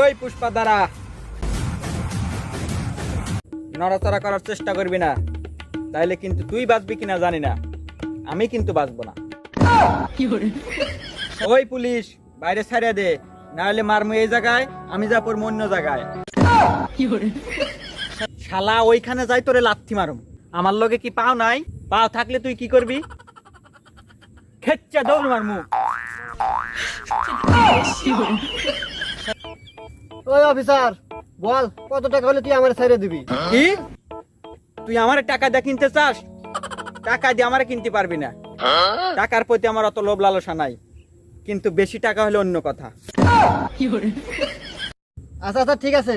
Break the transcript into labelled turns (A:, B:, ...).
A: ওই পুষ্পা দ্বারা নড়াচড়া করার চেষ্টা করবি না। তাইলে কিন্তু তুই বাঁচবি কিনা জানি না। আমি কিন্তু বাঁচবো না। ওই পুলিশ বাইরে ছাড়িয়ে দে। নাহলে মারমু এই জায়গায় আমি যা পড়ব অন্য জায়গায়। শালা ওইখানে যাই তোরে লাথি মারুম। আমার লগে কি পাও নাই? পাও থাকলে তুই কি করবি? খেচ্চা দৌড় মারমু।
B: ওই অফিসার বল কত টাকা হলে তুই আমার ছেড়ে দিবি?
A: কি? তুই আমার টাকা দিয়ে কিনতে চাস? টাকা দিয়ে আমার কিনতে পারবি না। টাকার প্রতি আমার অত লোভ লালসা নাই। কিন্তু বেশি টাকা হলে অন্য কথা।
B: আচ্ছা আচ্ছা ঠিক আছে।